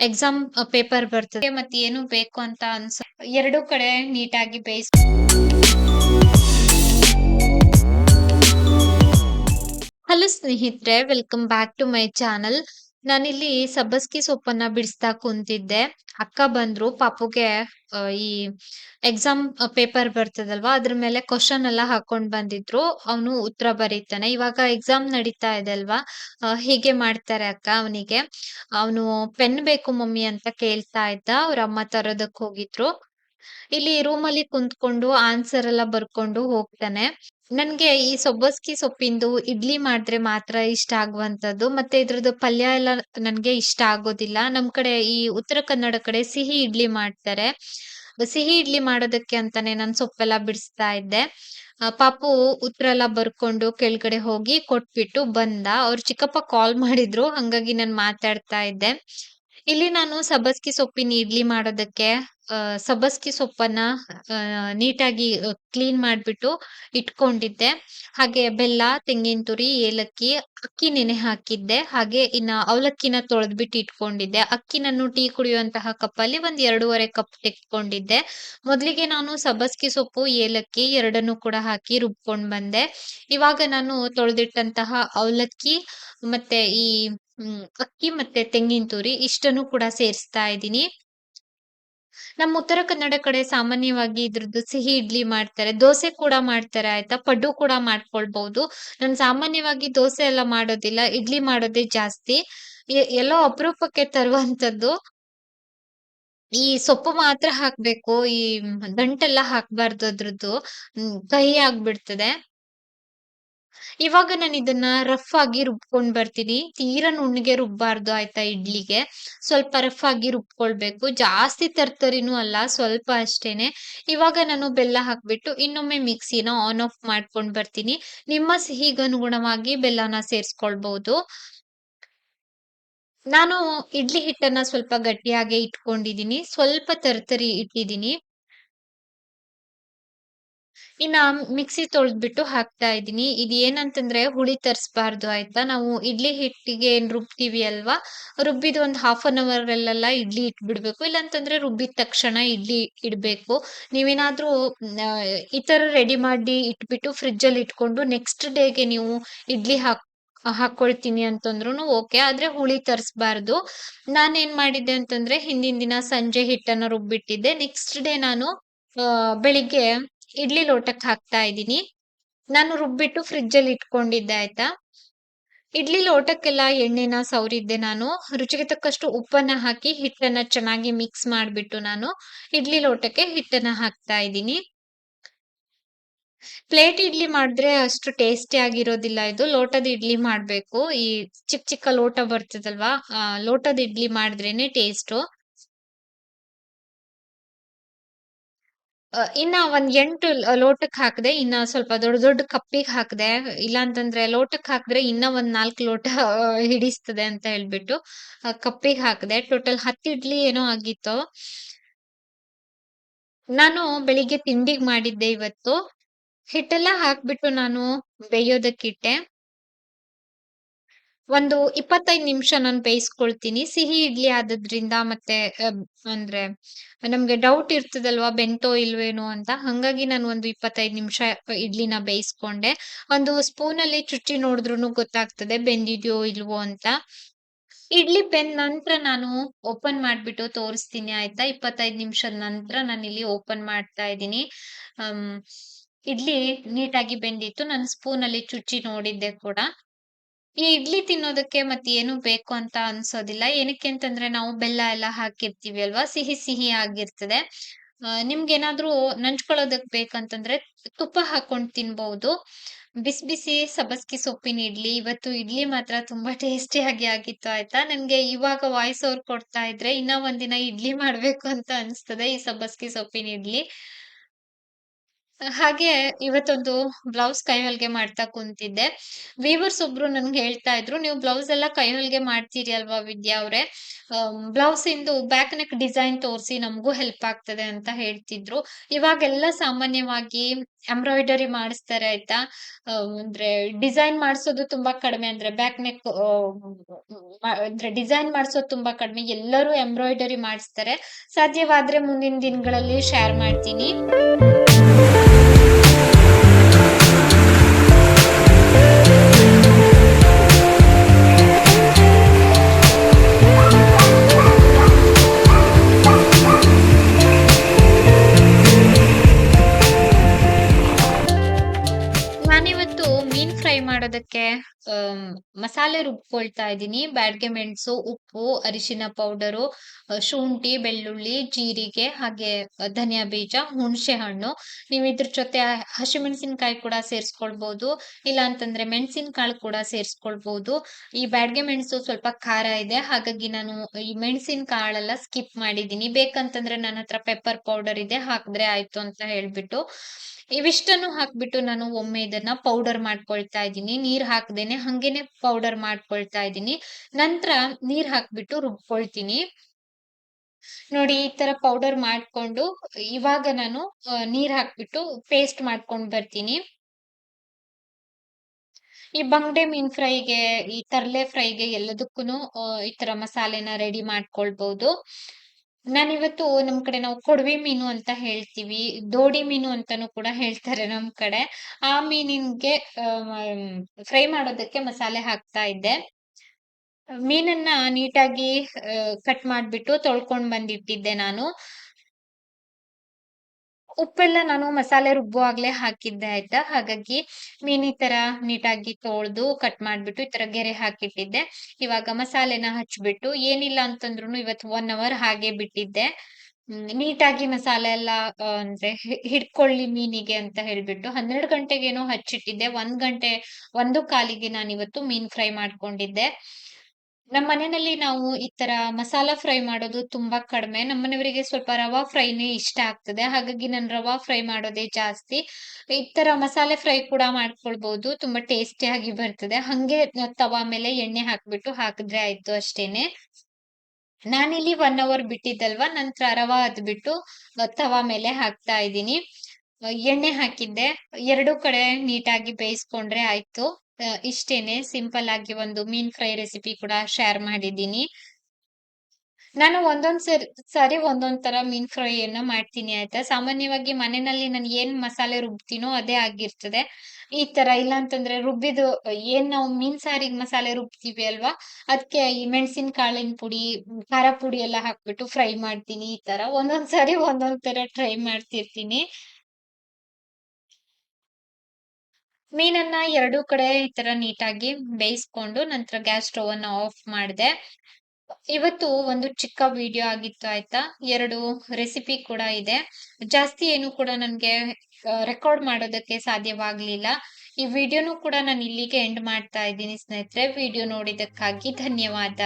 Exam paper ಬರ್ತದೆ. ಮತ್ತೆ ಏನು ಬೇಕು ಅಂತ ಅನ್ಸ ಎರಡು ಕಡೆ ನೀಟಾಗಿ ಬೇಯಿಸ್ ಹಲೋ ಸ್ನೇಹಿತರೆ welcome back to my channel ನಾನಿಲ್ಲಿ ಸಬ್ಬಸ್ಗಿ ಸೊಪ್ಪನ್ನ ಬಿಡಿಸ್ತಾ ಕುಂತಿದ್ದೆ. ಅಕ್ಕ ಬಂದ್ರು, ಪಾಪುಗೆ ಈ ಎಕ್ಸಾಮ್ ಪೇಪರ್ ಬರ್ತದಲ್ವಾ, ಅದ್ರ ಮೇಲೆ ಕ್ವಶನ್ ಎಲ್ಲ ಹಾಕೊಂಡ್ ಬಂದಿದ್ರು. ಅವನು ಉತ್ತರ ಬರೀತಾನೆ. ಇವಾಗ ಎಕ್ಸಾಮ್ ನಡೀತಾ ಇದೆ ಅಲ್ವಾ ಹೀಗೆ ಮಾಡ್ತಾರೆ ಅಕ್ಕ ಅವನಿಗೆ. ಅವನು ಪೆನ್ ಬೇಕು ಮಮ್ಮಿ ಅಂತ ಕೇಳ್ತಾ ಇದ್ದ, ಅವ್ರ ಅಮ್ಮ ತರೋದಕ್ ಹೋಗಿದ್ರು. ಇಲ್ಲಿ ರೂಮಲ್ಲಿ ಕುಂತ್ಕೊಂಡು ಆನ್ಸರ್ ಎಲ್ಲ ಬರ್ಕೊಂಡು ಹೋಗ್ತಾನೆ. ನನ್ಗೆ ಈ ಸೊಬ್ಬಸ್ಗಿ ಸೊಪ್ಪಿಂದು ಇಡ್ಲಿ ಮಾಡಿದ್ರೆ ಮಾತ್ರ ಇಷ್ಟ ಆಗುವಂತದ್ದು ಮತ್ತೆ ಇದ್ರದ್ದು ಪಲ್ಯ ಎಲ್ಲ ನನ್ಗೆ ಇಷ್ಟ ಆಗೋದಿಲ್ಲ. ನಮ್ ಕಡೆ ಈ ಉತ್ತರ ಕನ್ನಡ ಕಡೆ ಸಿಹಿ ಇಡ್ಲಿ ಮಾಡ್ತಾರೆ. ಸಿಹಿ ಇಡ್ಲಿ ಮಾಡೋದಕ್ಕೆ ಅಂತಾನೆ ನಾನು ಸೊಪ್ಪೆಲ್ಲ ಬಿಡಿಸ್ತಾ ಇದ್ದೆ. ಪಾಪು ಉತ್ತರ ಎಲ್ಲ ಬರ್ಕೊಂಡು ಕೆಳಗಡೆ ಹೋಗಿ ಕೊಟ್ಬಿಟ್ಟು ಬಂದ. ಅವ್ರು ಚಿಕ್ಕಪ್ಪ ಕಾಲ್ ಮಾಡಿದ್ರು, ಹಂಗಾಗಿ ನಾನು ಮಾತಾಡ್ತಾ ಇದ್ದೆ. ಇಲ್ಲಿ ನಾನು ಸಬ್ಬಸ್ಗಿ ಸೊಪ್ಪಿನ ಇಡ್ಲಿ ಮಾಡೋದಕ್ಕೆ ಸಬ್ಬಸ್ಗಿ ಸೊಪ್ಪನ್ನ ನೀಟಾಗಿ ಕ್ಲೀನ್ ಮಾಡ್ಬಿಟ್ಟು ಇಟ್ಕೊಂಡಿದ್ದೆ. ಹಾಗೆ ಬೆಲ್ಲ, ತೆಂಗಿನ ತುರಿ, ಏಲಕ್ಕಿ, ಅಕ್ಕಿ ನೆನೆ ಹಾಕಿದ್ದೆ. ಹಾಗೆ ಇನ್ನ ಅವಲಕ್ಕಿನ ತೊಳೆದ್ಬಿಟ್ಟು ಇಟ್ಕೊಂಡಿದ್ದೆ. ಅಕ್ಕಿ ನಾನು ಟೀ ಕುಡಿಯುವಂತಹ ಕಪ್ಪಲ್ಲಿ ಒಂದ್ ಎರಡೂವರೆ ಕಪ್ ತೆಕ್ಕೊಂಡಿದ್ದೆ. ಮೊದಲಿಗೆ ನಾನು ಸಬ್ಬಸ್ಗಿ ಸೊಪ್ಪು, ಏಲಕ್ಕಿ ಎರಡನ್ನು ಕೂಡ ಹಾಕಿ ರುಬ್ಕೊಂಡ್ ಬಂದೆ. ಇವಾಗ ನಾನು ತೊಳೆದಿಟ್ಟಂತಹ ಅವಲಕ್ಕಿ ಮತ್ತೆ ಈ ಅಕ್ಕಿ ಮತ್ತೆ ತೆಂಗಿನ ತುರಿ ಇಷ್ಟನ್ನು ಕೂಡ ಸೇರಿಸ್ತಾ ಇದ್ದೀನಿ. ನಮ್ಮ ಉತ್ತರ ಕನ್ನಡ ಕಡೆ ಸಾಮಾನ್ಯವಾಗಿ ಇದ್ರದ್ದು ಸಿಹಿ ಇಡ್ಲಿ ಮಾಡ್ತಾರೆ, ದೋಸೆ ಕೂಡ ಮಾಡ್ತಾರೆ, ಆಯ್ತಾ? ಪಡ್ಡು ಕೂಡ ಮಾಡ್ಕೊಳ್ಬಹುದು ನಾನು ಸಾಮಾನ್ಯವಾಗಿ ದೋಸೆ ಎಲ್ಲ ಮಾಡೋದಿಲ್ಲ, ಇಡ್ಲಿ ಮಾಡೋದೇ ಜಾಸ್ತಿ. ಎಲ್ಲೋ ಅಪರೂಪಕ್ಕೆ ತರುವಂತದ್ದು ಈ ಸೊಪ್ಪು ಮಾತ್ರ ಹಾಕ್ಬೇಕು, ಈ ದಂಟೆಲ್ಲ ಹಾಕ್ಬಾರ್ದು ಅದ್ರದ್ದು. ಕಹಿ ಆಗ್ಬಿಡ್ತದೆ. ಇವಾಗ ನಾನು ಇದನ್ನ ರಫ್ ಆಗಿ ರುಬ್ಕೊಂಡ್ ಬರ್ತೀನಿ. ತೀರಾ ನುಣ್ಣಗೆ ರುಬ್ಬಾರ್ದು ಆಯ್ತಾ ಇಡ್ಲಿಗೆ. ಸ್ವಲ್ಪ ರಫ್ ಆಗಿ ರುಬ್ಕೊಳ್ಬೇಕು. ಜಾಸ್ತಿ ತರ್ತರಿನೂ ಅಲ್ಲ, ಸ್ವಲ್ಪ ಅಷ್ಟೇನೆ. ಇವಾಗ ನಾನು ಬೆಲ್ಲ ಹಾಕ್ಬಿಟ್ಟು ಇನ್ನೊಮ್ಮೆ ಮಿಕ್ಸಿನ ಆನ್ ಆಫ್ ಮಾಡ್ಕೊಂಡ್ ಬರ್ತೀನಿ. ನಿಮ್ಮ ಸಿಹಿಗನುಗುಣವಾಗಿ ಬೆಲ್ಲನ ಸೇರಿಸ್ಕೊಳ್ಬಹುದು ನಾನು ಇಡ್ಲಿ ಹಿಟ್ಟನ್ನ ಸ್ವಲ್ಪ ಗಟ್ಟಿಯಾಗಿ ಇಟ್ಕೊಂಡಿದೀನಿ. ಸ್ವಲ್ಪ ತರ್ತರಿ ಇಟ್ಟಿದೀನಿ. ಇನ್ನ ಮಿಕ್ಸಿ ತೊಳೆದ್ಬಿಟ್ಟು ಹಾಕ್ತಾ ಇದ್ದೀನಿ. ಇದು ಏನಂತಂದ್ರೆ ಹುಳಿ ತರಿಸಬಾರ್ದು ಆಯ್ತಾ? ನಾವು ಇಡ್ಲಿ ಹಿಟ್ಟಿಗೆ ಏನ್ ರುಬ್ತೀವಿ ಅಲ್ವಾ? ರುಬ್ಬಿದ ಒಂದ್ ಹಾಫ್ ಅನ್ ಅವರ್ ಅಲ್ಲೆಲ್ಲ ಇಡ್ಲಿ ಇಟ್ಬಿಡ್ಬೇಕು. ಇಲ್ಲಾಂತಂದ್ರೆ ರುಬ್ಬಿದ ತಕ್ಷಣ ಇಡ್ಲಿ ಇಡ್ಬೇಕು. ನೀವೇನಾದ್ರೂ ಈ ತರ ರೆಡಿ ಮಾಡಿ ಇಟ್ಬಿಟ್ಟು ಫ್ರಿಡ್ಜ್ ಅಲ್ಲಿ ಇಟ್ಕೊಂಡು ನೆಕ್ಸ್ಟ್ ಡೇಗೆ ನೀವು ಇಡ್ಲಿ ಹಾಕ್, ಹಾಕೊಳ್ತೀನಿ ಅಂತಂದ್ರು ಓಕೆ ಆದ್ರೆ ಹುಳಿ ತರಿಸಬಾರ್ದು. ನಾನೇನು ಮಾಡಿದ್ದೆ ಅಂತಂದ್ರೆ ಹಿಂದಿನ ದಿನ ಸಂಜೆ ಹಿಟ್ಟನ್ನ ರುಬ್ಬಿಟ್ಟಿದ್ದೆ. ನೆಕ್ಸ್ಟ್ ಡೇ ನಾನು ಬೆಳಿಗ್ಗೆ ಇಡ್ಲಿ ಲೋಟಕ್ಕೆ ಹಾಕ್ತಾ ಇದ್ದೀನಿ. ನಾನು ರುಬ್ಬಿಟ್ಟು ಫ್ರಿಜ್ಜಲ್ಲಿ ಇಟ್ಕೊಂಡಿದ್ದೆ, ಆಯ್ತಾ? ಇಡ್ಲಿ ಲೋಟಕ್ಕೆಲ್ಲ ಎಣ್ಣೆನ ಸವರಿದ್ದೆ ನಾನು. ರುಚಿಗೆ ತಕ್ಕಷ್ಟು ಉಪ್ಪನ್ನ ಹಾಕಿ ಹಿಟ್ಟನ್ನ ಚೆನ್ನಾಗಿ ಮಿಕ್ಸ್ ಮಾಡಿಬಿಟ್ಟು ನಾನು ಇಡ್ಲಿ ಲೋಟಕ್ಕೆ ಹಿಟ್ಟನ್ನ ಹಾಕ್ತಾ ಇದ್ದೀನಿ. ಪ್ಲೇಟ್ ಇಡ್ಲಿ ಮಾಡಿದ್ರೆ ಅಷ್ಟು ಟೇಸ್ಟಿ ಆಗಿರೋದಿಲ್ಲ ಇದು. ಲೋಟದ ಇಡ್ಲಿ ಮಾಡ್ಬೇಕು. ಈ ಚಿಕ್ಕ ಚಿಕ್ಕ ಲೋಟ ಬರ್ತದಲ್ವಾ? ಲೋಟದ ಇಡ್ಲಿ ಮಾಡಿದ್ರೇನೆ ಟೇಸ್ಟು ಇನ್ನ ಒಂದ್ ಎಂಟು ಲೋಟಕ್ಕೆ ಲೋಟಕ್ ಹಾಕ್ದೆ, ಇನ್ನ ಸ್ವಲ್ಪ ದೊಡ್ಡ ದೊಡ್ಡ ಕಪ್ಪಿಗೆ ಹಾಕ್ದೆ. ಇಲ್ಲ ಅಂತಂದ್ರೆ ಲೋಟಕ್ ಹಾಕಿದ್ರೆ ಇನ್ನ ಒಂದ್ ನಾಲ್ಕು ಲೋಟ ಹಿಡಿಸ್ತದೆ ಅಂತ ಹೇಳ್ಬಿಟ್ಟು ಕಪ್ಪಿಗೆ ಹಾಕ್ದೆ. ಟೋಟಲ್ ಹತ್ತು ಇಡ್ಲಿ ಏನೋ ಆಗಿತ್ತು. ನಾನು ಬೆಳಿಗ್ಗೆ ತಿಂಡಿಗ್ ಮಾಡಿದ್ದೆ ಇವತ್ತು. ಹಿಟ್ಟೆಲ್ಲ ಹಾಕ್ಬಿಟ್ಟು ನಾನು ಬೇಯೋದಕ್ಕಿಟ್ಟೆ ಒಂದು ಇಪ್ಪತ್ತೈದು ನಿಮಿಷ ನಾನು ಬೇಯಿಸ್ಕೊಳ್ತೀನಿ. ಸಿಹಿ ಇಡ್ಲಿ ಆದದ್ರಿಂದ ಮತ್ತೆ ಅಂದ್ರೆ ನಮ್ಗೆ ಡೌಟ್ ಇರ್ತದಲ್ವಾ ಬೆಂತೋ ಇಲ್ವೇನೋ ಅಂತ. ಹಂಗಾಗಿ ನಾನು ಒಂದು ಇಪ್ಪತ್ತೈದು ನಿಮಿಷ ಇಡ್ಲಿನ ಬೇಯಿಸ್ಕೊಂಡೆ. ಒಂದು ಸ್ಪೂನ್ ಅಲ್ಲಿ ಚುಚ್ಚಿ ನೋಡಿದ್ರು ಗೊತ್ತಾಗ್ತದೆ ಬೆಂದಿದ್ಯೋ ಇಲ್ವೋ ಅಂತ. ಇಡ್ಲಿ ಬೆಂದ ನಂತರ ನಾನು ಓಪನ್ ಮಾಡ್ಬಿಟ್ಟು ತೋರಿಸ್ತೀನಿ ಆಯ್ತಾ? ಇಪ್ಪತ್ತೈದು ನಿಮಿಷದ ನಂತರ ನಾನು ಇಲ್ಲಿ ಓಪನ್ ಮಾಡ್ತಾ ಇದ್ದೀನಿ. ಇಡ್ಲಿ ನೀಟಾಗಿ ಬೆಂದಿತ್ತು. ನಾನು ಸ್ಪೂನಲ್ಲಿ ಚುಚ್ಚಿ ನೋಡಿದ್ದೆ ಕೂಡ. ಈ ಇಡ್ಲಿ ತಿನ್ನೋದಕ್ಕೆ ಮತ್ತೆ ಏನು ಬೇಕು ಅಂತ ಅನ್ಸೋದಿಲ್ಲ. ಏನಕ್ಕೆ ಅಂತಂದ್ರೆ ನಾವು ಬೆಲ್ಲ ಎಲ್ಲ ಹಾಕಿರ್ತೀವಿ ಅಲ್ವಾ? ಸಿಹಿ ಸಿಹಿ ಆಗಿರ್ತದೆ. ನಿಮ್ಗೆ ಏನಾದ್ರೂ ನಂಚ್ಕೊಳ್ಳೋದಕ್ ಬೇಕಂತಂದ್ರೆ ತುಪ್ಪ ಹಾಕೊಂಡು ತಿನ್ಬಹುದು ಬಿಸಿ ಬಿಸಿ ಸಬಸ್ಕಿ ಸೊಪ್ಪಿನ ಇಡ್ಲಿ, ಇವತ್ತು ಇಡ್ಲಿ ಮಾತ್ರ ತುಂಬಾ ಟೇಸ್ಟಿಯಾಗಿ ಆಗಿತ್ತು ಆಯ್ತಾ? ನನ್ಗೆ ಇವಾಗ ವಾಯ್ಸ್ ಅವ್ರು ಕೊಡ್ತಾ ಇದ್ರೆ ಇನ್ನ ಒಂದಿನ ಇಡ್ಲಿ ಮಾಡ್ಬೇಕು ಅಂತ ಅನ್ಸ್ತದೆ ಈ ಸಬ್ಬಸ್ಗಿ ಸೊಪ್ಪಿನ ಇಡ್ಲಿ. ಹಾಗೆ ಇವತ್ತೊಂದು ಬ್ಲೌಸ್ ಕೈ ಹೊಲ್ಗೆ ಮಾಡ್ತಾ ಕುಂತಿದ್ದೆ ವೀವರ್ಸ್ ಒಬ್ರು ನನ್ಗೆ ಹೇಳ್ತಾ ಇದ್ರು, ನೀವು ಬ್ಲೌಸ್ ಎಲ್ಲ ಕೈ ಹೊಲ್ಗೆ ಮಾಡ್ತೀರಿ ಅಲ್ವಾ ವಿದ್ಯಾ ಅವ್ರೆ ಬ್ಲೌಸಿಂದು ಬ್ಯಾಕ್ ನೆಕ್ ಡಿಸೈನ್ ತೋರಿಸಿ ನಮಗೂ ಹೆಲ್ಪ್ ಆಗ್ತದೆ ಅಂತ ಹೇಳ್ತಿದ್ರು. ಇವಾಗೆಲ್ಲ ಸಾಮಾನ್ಯವಾಗಿ ಎಂಬ್ರಾಯ್ಡರಿ ಮಾಡಿಸ್ತಾರೆ ಆಯ್ತಾ. ಅಂದ್ರೆ ಡಿಸೈನ್ ಮಾಡ್ಸೋದು ತುಂಬಾ ಕಡಿಮೆ, ಅಂದ್ರೆ ಬ್ಯಾಕ್ ನೆಕ್ ಅಂದ್ರೆ ಡಿಸೈನ್ ಮಾಡ್ಸೋದು ತುಂಬಾ ಕಡಿಮೆ. ಎಲ್ಲರೂ ಎಂಬ್ರಾಯ್ಡರಿ ಮಾಡಿಸ್ತಾರೆ. ಸಾಧ್ಯವಾದ್ರೆ ಮುಂದಿನ ದಿನಗಳಲ್ಲಿ ಶೇರ್ ಮಾಡ್ತೀನಿ. ಮಾಡೋದಕ್ಕೆ? ಮಸಾಲೆ ರುಬ್ಕೊಳ್ತಾ ಇದ್ದೀನಿ. ಬ್ಯಾಡ್ಗೆ ಮೆಣಸು, ಉಪ್ಪು, ಅರಿಶಿನ ಪೌಡರು, ಶುಂಠಿ, ಬೆಳ್ಳುಳ್ಳಿ, ಜೀರಿಗೆ ಹಾಗೆ ಧನಿಯಾ ಬೀಜ, ಹುಣಸೆ ಹಣ್ಣು. ನೀವು ಇದ್ರ ಜೊತೆ ಹಸಿಮೆಣಸಿನಕಾಯಿ ಕೂಡ ಸೇರಿಸ್ಕೊಳ್ಬಹುದು. ಇಲ್ಲ ಅಂತಂದ್ರೆ ಮೆಣಸಿನಕಾಳು ಕೂಡ ಸೇರಿಸ್ಕೊಳ್ಬಹುದು. ಈ ಬ್ಯಾಡ್ಗೆ ಮೆಣಸು ಸ್ವಲ್ಪ ಖಾರ ಇದೆ. ಹಾಗಾಗಿ ನಾನು ಈ ಮೆಣಸಿನ ಕಾಳೆಲ್ಲ ಸ್ಕಿಪ್ ಮಾಡಿದ್ದೀನಿ. ಬೇಕಂತಂದ್ರೆ ನನ್ನ ಹತ್ರ ಪೆಪ್ಪರ್ ಪೌಡರ್ ಇದೆ ಹಾಕಿದ್ರೆ ಆಯ್ತು ಅಂತ ಹೇಳ್ಬಿಟ್ಟು. ಇವಿಷ್ಟನ್ನು ಹಾಕ್ಬಿಟ್ಟು ನಾನು ಒಮ್ಮೆ ಇದನ್ನ ಪೌಡರ್ ಮಾಡ್ಕೊಳ್ತಾ ಇದ್ದೀನಿ. ನೀರ್ ಹಾಕ್ದೇನೆ ಹಂಗೇನೆ ಪೌಡರ್ ಮಾಡ್ಕೊಳ್ತಾ ಇದ್ದೀನಿ. ನಂತರ ನೀರ್ ಹಾಕ್ಬಿಟ್ಟು ರುಬ್ಕೊಳ್ತೀನಿ. ನೋಡಿ ಈ ತರ ಪೌಡರ್ ಮಾಡ್ಕೊಂಡು ಇವಾಗ ನಾನು ನೀರ್ ಹಾಕ್ಬಿಟ್ಟು ಪೇಸ್ಟ್ ಮಾಡ್ಕೊಂಡ್ ಬರ್ತೀನಿ. ಈ ಬಂಗ್ಡೆ ಮೀನ್ ಫ್ರೈಗೆ, ಈ ತರ್ಲೆ ಫ್ರೈಗೆ ಎಲ್ಲದಕ್ಕೂನು ಈ ತರ ಮಸಾಲೆನ ರೆಡಿ ಮಾಡ್ಕೊಳ್ಬಹುದು. ನಾನಿವತ್ತು ನಮ್ ಕಡೆ ನಾವು ಕೊಡವಿ ಮೀನು ಅಂತ ಹೇಳ್ತೀವಿ. ದೋಡಿ ಮೀನು ಅಂತಾನೂ ಕೂಡ ಹೇಳ್ತಾರೆ ನಮ್ ಕಡೆ. ಆ ಮೀನಿನ್ಗೆ ಆಹ್, ಫ್ರೈ ಮಾಡೋದಕ್ಕೆ ಮಸಾಲೆ ಹಾಕ್ತಾ ಇದ್ದೆ. ಮೀನನ್ನ ನೀಟಾಗಿ ಕಟ್ ಮಾಡ್ಬಿಟ್ಟು ತೊಳ್ಕೊಂಡ್ ಬಂದಿಟ್ಟಿದ್ದೆ ನಾನು. ಉಪ್ಪೆಲ್ಲ ನಾನು ಮಸಾಲೆ ರುಬ್ಬುವಾಗ್ಲೇ ಹಾಕಿದ್ದೆ ಆಯ್ತಾ. ಹಾಗಾಗಿ ಮೀನ್ ಈ ತರ ನೀಟಾಗಿ ತೊಳ್ದು ಕಟ್ ಮಾಡ್ಬಿಟ್ಟು ಈ ತರ ಗೆರೆ ಹಾಕಿಟ್ಟಿದ್ದೆ. ಇವಾಗ ಮಸಾಲೆನ ಹಚ್ಬಿಟ್ಟು ಏನಿಲ್ಲ ಅಂತಂದ್ರು ಇವತ್ತು ಒನ್ ಅವರ್ ಹಾಗೆ ಬಿಟ್ಟಿದ್ದೆ. ನೀಟಾಗಿ ಮಸಾಲೆ ಎಲ್ಲ ಅಂದ್ರೆ ಹಿಡ್ಕೊಳ್ಳಿ ಮೀನಿಗೆ ಅಂತ ಹೇಳ್ಬಿಟ್ಟು 12 ಗಂಟೆಗೇನೋ ಹಚ್ಚಿಟ್ಟಿದ್ದೆ. ಒಂದ್ ಗಂಟೆ, ಒಂದು ಕಾಲಿಗೆ ನಾನಿವತ್ತು ಮೀನ್ ಫ್ರೈ ಮಾಡ್ಕೊಂಡಿದ್ದೆ. ನಮ್ ಮನೆಯಲ್ಲಿ ನಾವು ಈ ತರ ಮಸಾಲಾ ಫ್ರೈ ಮಾಡೋದು ತುಂಬಾ ಕಡಿಮೆ. ನಮ್ಮನೆಯವರಿಗೆ ಸ್ವಲ್ಪ ರವಾ ಫ್ರೈನೇ ಇಷ್ಟ ಆಗ್ತದೆ. ಹಾಗಾಗಿ ನಾನು ರವಾ ಫ್ರೈ ಮಾಡೋದೇ ಜಾಸ್ತಿ. ಈ ತರ ಮಸಾಲೆ ಫ್ರೈ ಕೂಡ ಮಾಡ್ಕೊಳ್ಬಹುದು. ತುಂಬಾ ಟೇಸ್ಟಿಯಾಗಿ ಬರ್ತದೆ. ಹಂಗೆ ತವಾ ಮೇಲೆ ಎಣ್ಣೆ ಹಾಕ್ಬಿಟ್ಟು ಹಾಕಿದ್ರೆ ಆಯ್ತು ಅಷ್ಟೇನೆ. ನಾನಿಲ್ಲಿ ಒನ್ ಅವರ್ ಬಿಟ್ಟಿದ್ದಲ್ವಾ, ನಂತರ ರವಾ ಅದ್ಬಿಟ್ಟು ತವಾ ಮೇಲೆ ಹಾಕ್ತಾ ಇದ್ದೀನಿ. ಎಣ್ಣೆ ಹಾಕಿದ್ದೆ. ಎರಡು ಕಡೆ ನೀಟಾಗಿ ಬೇಯಿಸ್ಕೊಂಡ್ರೆ ಆಯ್ತು. ಇಷ್ಟೇನೆ ಸಿಂಪಲ್ ಆಗಿ ಒಂದು ಮೀನ್ ಫ್ರೈ ರೆಸಿಪಿ ಕೂಡ ಶೇರ್ ಮಾಡಿದ್ದೀನಿ. ನಾನು ಒಂದೊಂದ್ ಸರಿ ಒಂದೊಂದ್ ತರ ಮೀನ್ ಫ್ರೈ ಅನ್ನ ಮಾಡ್ತೀನಿ ಆಯ್ತಾ. ಸಾಮಾನ್ಯವಾಗಿ ಮನೆಯಲ್ಲಿ ನಾನು ಏನ್ ಮಸಾಲೆ ರುಬ್ತೀನೋ ಅದೇ ಆಗಿರ್ತದೆ. ಈ ತರ ಇಲ್ಲ ಅಂತಂದ್ರೆ ರುಬ್ಬಿದ್ದು ಏನ್ ನಾವು ಮೀನ್ ಸಾರಿಗೆ ಮಸಾಲೆ ರುಬ್ತೀವಿ ಅಲ್ವಾ, ಅದಕ್ಕೆ ಈ ಮೆಣಸಿನ ಕಾಳಿನ ಪುಡಿ, ಖಾರ ಪುಡಿ ಎಲ್ಲ ಹಾಕ್ಬಿಟ್ಟು ಫ್ರೈ ಮಾಡ್ತೀನಿ ಈ ತರ. ಒಂದೊಂದ್ ಸಾರಿ ಒಂದೊಂದ್ ತರ ಟ್ರೈ ಮಾಡ್ತಿರ್ತೀನಿ. ಮೀನನ್ನ ಎರಡೂ ಕಡೆ ಈ ತರ ನೀಟಾಗಿ ಬೇಯಿಸ್ಕೊಂಡು ನಂತರ ಗ್ಯಾಸ್ ಸ್ಟೋವ್ ಅನ್ನ ಆಫ್ ಮಾಡಿದೆ ಇವತ್ತು ಒಂದು ಚಿಕ್ಕ ವಿಡಿಯೋ ಆಗಿತ್ತು ಆಯ್ತಾ. ಎರಡು ರೆಸಿಪಿ ಕೂಡ ಇದೆ. ಜಾಸ್ತಿ ಏನು ಕೂಡ ನನ್ಗೆ ರೆಕಾರ್ಡ್ ಮಾಡೋದಕ್ಕೆ ಸಾಧ್ಯವಾಗ್ಲಿಲ್ಲ. ಈ ವಿಡಿಯೋನು ಕೂಡ ನಾನು ಇಲ್ಲಿಗೆ ಎಂಡ್ ಮಾಡ್ತಾ ಇದ್ದೀನಿ ಸ್ನೇಹಿತರೆ. ವಿಡಿಯೋ ನೋಡಿದಕ್ಕಾಗಿ ಧನ್ಯವಾದ.